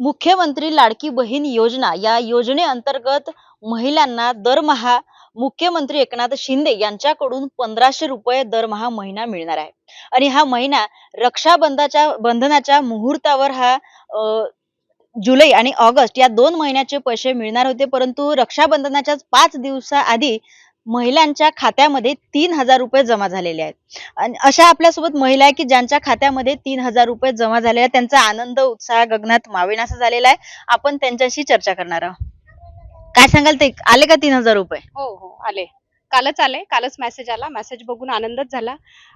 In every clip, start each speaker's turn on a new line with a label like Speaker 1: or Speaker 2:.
Speaker 1: मुख्यमंत्री लाडकी बहीण योजना या योजनेअंतर्गत महिलांना दरमहा मुख्यमंत्री एकनाथ शिंदे यांच्याकडून पंधराशे रुपये दरमहा महिना मिळणार आहे. आणि हा महिना रक्षाबंधाच्या बंधनाच्या मुहूर्तावर हा जुलै आणि ऑगस्ट या दोन महिन्याचे पैसे मिळणार होते. परंतु रक्षाबंधनाच्या पाच दिवसाआधी महिलांच्या खात्यामध्ये तीन हजार रुपये जमा झालेले आहेत. आणि अशा आपल्यासोबत महिला आहे की ज्यांच्या खात्यामध्ये तीन हजार रुपये जमा झाले आहेत त्यांचा आनंद उत्साह गगनात मावेनासा झालेला आहे. आपण त्यांच्याशी चर्चा करणार आहोत. काय सांगाल ते? आले का तीन हजार रुपये?
Speaker 2: हो हो आले. कालच आले. कालच मेसेज आला. मेसेज बघून आनंदच झाला.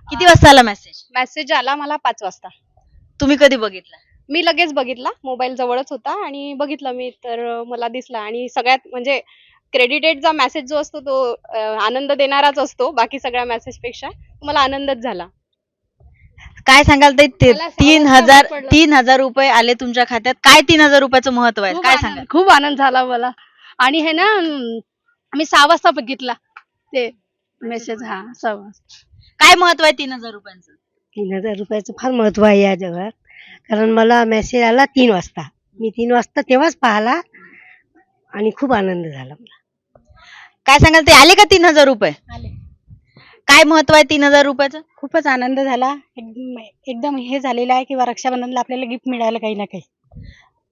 Speaker 1: किती वाजता आला मेसेज
Speaker 2: मेसेज आला मला पाच वाजता.
Speaker 1: तुम्ही कधी बघितला?
Speaker 2: मी लगेच बघितला. मोबाईल जवळच होता आणि बघितलं मी तर मला दिसला. आणि सगळ्यात म्हणजे क्रेडिटेडचा मेसेज जो असतो तो आनंद देणाराच असतो बाकी सगळ्या मेसेजपेक्षा मला आनंदच झाला.
Speaker 1: काय सांगाल ते
Speaker 2: मला
Speaker 1: तीन हजार
Speaker 2: पडला.
Speaker 1: तीन हजार रुपये आले तुमच्या खात्यात. काय तीन हजार रुपयाचं महत्त्व आहे?
Speaker 3: खूप
Speaker 1: काय
Speaker 3: आनंद-
Speaker 1: सांगाल?
Speaker 3: खूप आनंद झाला मला. आणि हे ना अं, मी सहा वाजता बघितला. ते मेसेज हा सहा वाजता.
Speaker 1: काय महत्त्व आहे तीन हजार रुपयांचं?
Speaker 4: तीन हजार रुपयाचं फार महत्त्व आहे या जगात. कारण मला मेसेज आला तीन वाजता. मी तीन वाजता तेव्हाच पाहिला आणि खूप आनंद झाला मला.
Speaker 1: काय सांगाल ते आले का तीन हजार रुपये? काय महत्त्व आहे तीन हजार रुपयाचं?
Speaker 3: खूपच आनंद झाला. एकदम एकदम हे झालेलं आहे किंवा रक्षाबंधनला आपल्याला गिफ्ट मिळालं काही ना काही.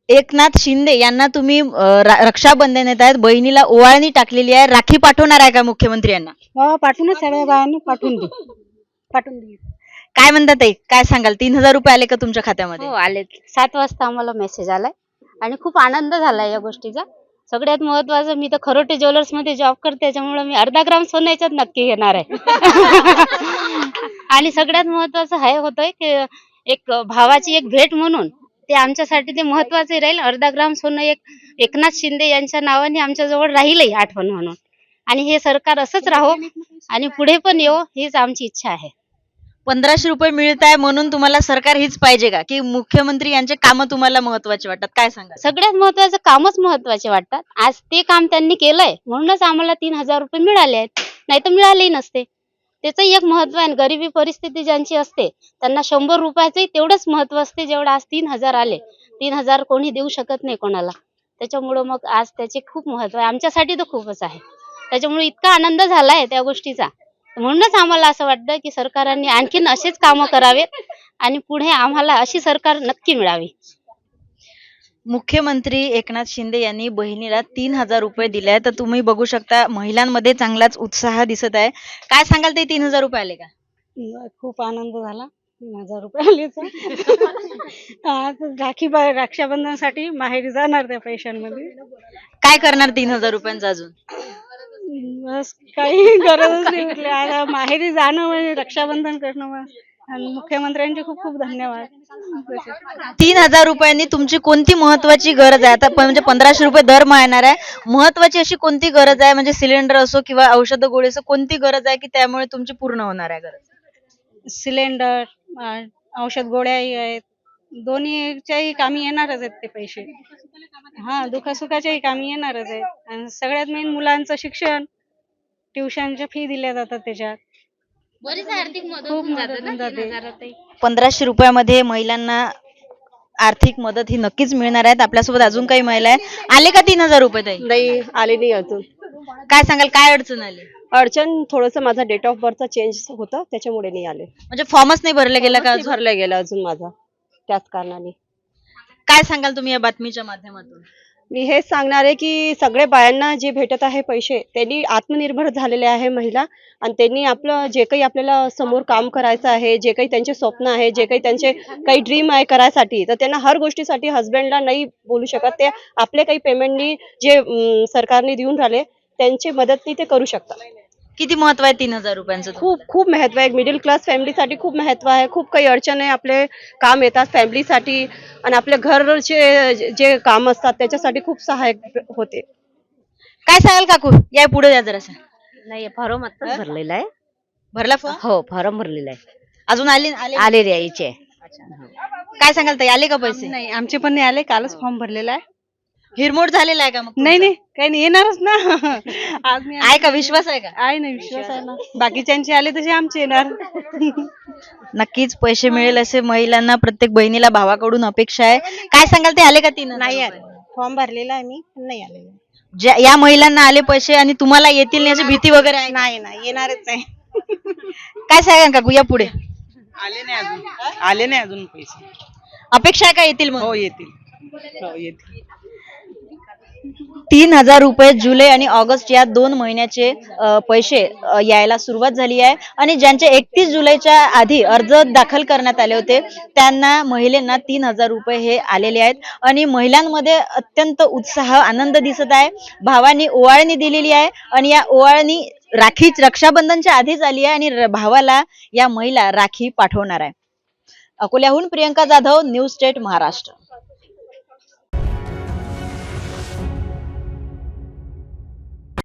Speaker 1: एकनाथ शिंदे यांना तुम्ही अं, रा- रक्षाबंधन येत आहेत. बहिणीला ओवाळणी टाकलेली आहे. राखी पाठवणार आहे का मुख्यमंत्री यांना?
Speaker 3: हो पाठवूनच सगळ्या बायांना पाठवून दे पाठवून दे
Speaker 1: काय म्हणतात ताई काय सांगाल? तीन हजार रुपये आले का तुमच्या खात्यामध्ये?
Speaker 5: हो आले सात वाजता आम्हाला मेसेज आलाय. आणि खूप आनंद झालाय या गोष्टीचा. सगळ्यात महत्वाचं मी तर खरोटे ज्वेलर्समध्ये जॉब करते त्याच्यामुळे मी अर्धा ग्राम सोनं याच्यात नक्की घेणार आहे. आणि सगळ्यात महत्वाचं हे होतंय की एक भावाची एक भेट म्हणून ते आमच्यासाठी ते महत्त्वाचे राहील. अर्धा ग्राम सोनं एक एकनाथ शिंदे यांच्या नावाने आमच्याजवळ राहीलही आठवण म्हणून. आणि हे सरकार असंच राहो आणि पुढे पण येऊ हीच आमची इच्छा आहे.
Speaker 1: पंधराशे रुपये मिळत आहे म्हणून तुम्हाला सरकार हीच पाहिजे का? की मुख्यमंत्री यांचे काम तुम्हाला महत्त्वाचे वाटतात? काय सांगा
Speaker 5: सगळ्यात महत्वाचं कामच महत्त्वाचे वाटतात. आज ते काम त्यांनी केलंय. म्हणूनच आम्हाला तीन हजार रुपये मिळाले आहेत. नाही तर मिळालेही नसते. त्याचंही एक महत्त्व आहे. गरिबी परिस्थिती ज्यांची असते त्यांना शंभर रुपयाचंही तेवढंच महत्त्व असते जेवढं आज तीन हजार आले. तीन हजार कोणी देऊ शकत नाही कोणाला. त्याच्यामुळं मग आज त्याचे खूप महत्त्व आहे. आमच्यासाठी तर खूपच आहे. त्याच्यामुळे इतका आनंद झालाय त्या गोष्टीचा. म्हणूनच आम्हाला असं वाटतं की सरकारांनी आणखीन असेच कामं करावेत आणि पुढे आम्हाला अशी सरकार नक्की मिळावी.
Speaker 1: मुख्यमंत्री एकनाथ शिंदे यांनी बहिणीला तीन हजार रुपये दिले आहे तर तुम्ही बघू शकता महिलांमध्ये चांगलाच उत्साह दिसत आहे. काय सांगाल ते तीन हजार रुपये आले का?
Speaker 3: खूप आनंद झाला. तीन हजार रुपये आले राखी बा- रक्षाबंधनसाठी माहेरी जाणार त्या पैशांमध्ये.
Speaker 1: काय करणार तीन हजार रुपयांचं अजून?
Speaker 3: बस काही गरजच नाही आता माहेरी जाणं म्हणजे रक्षाबंधन करणं. आणि मुख्यमंत्र्यांचे खूप खूप धन्यवाद.
Speaker 1: तीन हजार रुपयांनी तुमची कोणती महत्वाची गरज आहे? आता म्हणजे पंधराशे रुपये दर मिळणार आहे. महत्वाची अशी कोणती गरज आहे? म्हणजे सिलेंडर असो किंवा औषध गोळी असो कोणती गरज आहे की त्यामुळे तुमची पूर्ण होणार आहे गरज?
Speaker 3: सिलेंडर औषध गोळ्याही आहेत. दोन्हीच्याही कामी येणारच आहेत ते पैसे. हा दुखासुखाच्याही कामी येणारच आहेत. आणि सगळ्यात मेन मुलांचं शिक्षण ट्युशनच्या फी दिल्या जातात त्याच्यात. खूप मदत होऊन जाते.
Speaker 1: पंधराशे रुपयामध्ये महिलांना आर्थिक मदत ही नक्कीच मिळणार आहेत. आपल्यासोबत अजून काही महिला आहेत. आले का तीन हजार रुपये ताई?
Speaker 6: नाही आले नाही अजून.
Speaker 1: काय सांगाल काय अडचण आली?
Speaker 6: अडचण थोडंसं माझा डेट ऑफ बर्थचा चेंज होतं त्याच्यामुळे नाही आले.
Speaker 1: म्हणजे फॉर्मच नाही भरला गेला का अजून?
Speaker 6: भरला गेला अजून माझा. त्याच कारणाने.
Speaker 1: काय सांगाल तुम्ही या बातमीच्या माध्यमातून?
Speaker 6: मी हेच सांगणार आहे की सगळे बायांना जे भेटत आहे पैसे त्यांनी आत्मनिर्भर झालेले आहे महिला. आणि त्यांनी आपलं जे काही आपल्याला समोर काम करायचं आहे जे काही त्यांचे स्वप्न आहे जे काही त्यांचे काही ड्रीम आहे करायसाठी तर त्यांना हर गोष्टीसाठी हस्बंडला नाही बोलू शकत. ते आपले काही पेमेंटनी जे सरकारने देऊन राहिले त्यांची मदतनी ते करू शकतात.
Speaker 1: किती महत्त्व आहे तीन हजार रुपयांचं
Speaker 6: खूप खूप महत्त्व आहे. मिडल क्लास फॅमिलीसाठी खूप महत्त्व आहे. खूप काही अडचण आहे आपले काम येतात फॅमिलीसाठी आणि आपल्या घरचे जे काम असतात त्याच्यासाठी खूप सहाय्यक होते.
Speaker 1: काय सांगाल काकू? या पुढे या जरासा.
Speaker 7: नाही फॉर्म आत्ताच भरलेला आहे.
Speaker 1: भरला फॉर्म
Speaker 7: हो फॉर्म भरलेला आहे.
Speaker 1: अजून आले आले
Speaker 7: आलेले यायचे.
Speaker 1: काय सांगाल ताई? आले का पैसे?
Speaker 3: नाही आमचे पण नाही आले. कालच फॉर्म भरलेला आहे.
Speaker 1: हिरमोड झालेला आहे का मग
Speaker 3: नाही? नाही काही नाही येणारच ना. आज मी
Speaker 1: आहे का विश्वास आहे का?
Speaker 3: आहे ना विश्वास आहे ना. बाकीच्यांचे आले तसे आमचे येणार.
Speaker 1: नक्कीच पैसे मिळेल असे महिलांना प्रत्येक बहिणीला भावाकडून अपेक्षा आहे. काय सांगाल ते आले का तीन
Speaker 3: नाही? आले. फॉर्म भरलेला आहे मी पण नाही आलेले
Speaker 1: ज्या- या महिलांना आले पैसे आणि तुम्हाला येतील नाही याची भीती वगैरे आहे का?
Speaker 3: नाही नाही येणारच आहे
Speaker 1: काय सांगा काकू या पुढे.
Speaker 8: आले नाही अजून. आले नाही अजून पैसे.
Speaker 1: अपेक्षा आहे का येतील मग?
Speaker 8: हो येतील. हो येतील.
Speaker 1: तीन हजार रुपये जुलै आणि ऑगस्ट या दोन महिन्याचे पैसे यायला सुरुवात झाली आहे. आणि ज्यांचे एकतीस जुलैच्या आधी अर्ज दाखल करण्यात आले होते त्यांना महिलांना तीन हजार रुपये हे आलेले आहेत. आणि महिलांमध्ये अत्यंत उत्साह आनंद दिसत आहे. भावांनी ओवाळणी दिलेली आहे आणि या ओवाळणी राखी रक्षाबंधनच्या आधीच आली आहे आणि भावाला या महिला राखी पाठवणार आहे. अकोल्याहून प्रियंका जाधव न्यूज स्टेट महाराष्ट्र.